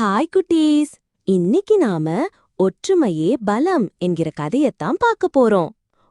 Hi குட்டீஸ். இன்னைக்கு நாம ஒற்றுமையே பலம் என்கிற கதையத்தான் பார்க்க போறோம்.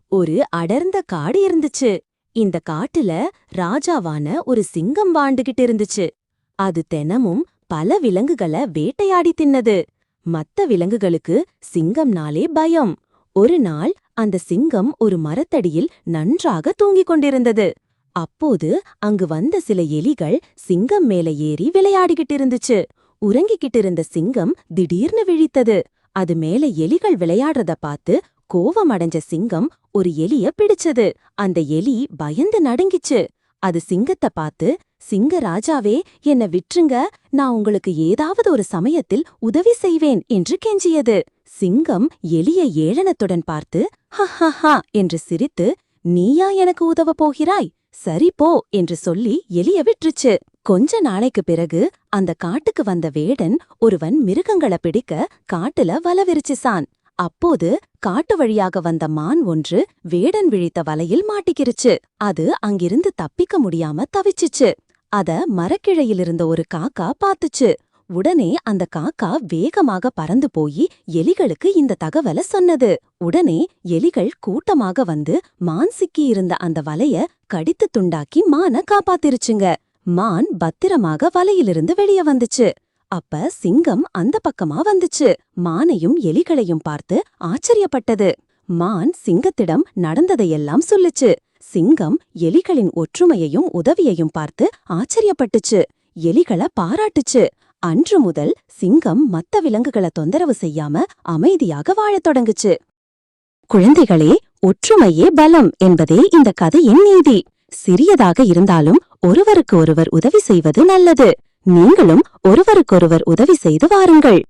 ஒரு அடர்ந்த காடு இருந்துச்சு. இந்த காட்டுல ராஜாவான ஒரு சிங்கம் வாழ்ந்துகிட்டு இருந்துச்சு. அது தினமும் பல விலங்குகளை வேட்டையாடி தின்னது. மத்த விலங்குகளுக்கு சிங்கம்னாலே பயம். ஒரு நாள் அந்த சிங்கம் ஒரு மரத்தடியில் நன்றாக தூங்கிக் கொண்டிருந்தது. அப்போது அங்கு வந்த சில எலிகள் சிங்கம் மேல ஏறி விளையாடிக்கிட்டு இருந்துச்சு. உறங்கிக்கிட்டு இருந்த சிங்கம் திடீர்னு விழித்தது. அது மேல எலிகள் விளையாடுறத பார்த்து கோவம் அடைஞ்ச சிங்கம் ஒரு எலிய பிடிச்சது. அந்த எலி பயந்து நடுங்கிச்சு. அது சிங்கத்த பார்த்து சிங்க ராஜாவே என்ன விட்டுருங்க. நான் உங்களுக்கு ஏதாவது ஒரு சமயத்தில் உதவி செய்வேன் என்று கெஞ்சியது. சிங்கம் எலிய ஏளனத்துடன் பார்த்து ஹஹஹா என்று சிரித்து நீயா எனக்கு உதவப் போகிறாய்? சரி போ என்று சொல்லி எலிய விட்டுருச்சு. கொஞ்ச நாளைக்கு பிறகு அந்த காட்டுக்கு வந்த வேடன் ஒருவன் மிருகங்கள பிடிக்க காட்டுல வல விரிச்சுசான் அப்போது காட்டு வழியாக வந்த மான் ஒன்று வேடன் விழித்த வலையில் மாட்டிக்கிருச்சு. அது அங்கிருந்து தப்பிக்க முடியாம தவிச்சுச்சு. அத மரக்கிழையிலிருந்த ஒரு காக்கா பாத்துச்சு உடனே அந்த காக்கா வேகமாக பறந்து போய் எலிகளுக்கு இந்த தகவல சொன்னது. உடனே எலிகள் கூட்டமாக வந்து மான் சிக்கி இருந்த அந்த வலைய கடித்து துண்டாக்கி மான காப்பாத்திருச்சுங்க. மான் பத்திரமாக வலையிலிருந்து வெளிய வந்துச்சு. அப்ப சிங்கம் அந்த பக்கமா வந்துச்சு. மானையும் எலிகளையும் பார்த்து ஆச்சரியப்பட்டது. மான் சிங்கத்திடம் நடந்ததையெல்லாம் சொல்லுச்சு. சிங்கம் எலிகளின் ஒற்றுமையையும் உதவியையும் பார்த்து ஆச்சரியப்பட்டுச்சு. எலிகள பாராட்டுச்சு. அன்று முதல் சிங்கம் மத்த விலங்குகளை தொந்தரவு செய்யாம அமைதியாக வாழத் தொடங்குச்சு. குழந்தைகளே ஒற்றுமையே பலம் என்பதே இந்த கதையின் நீதி. சிறியதாக இருந்தாலும் ஒருவருக்கு ஒருவர் உதவி செய்வது நல்லது. நீங்களும் ஒருவருக்கொருவர் உதவி செய்து வாருங்கள்.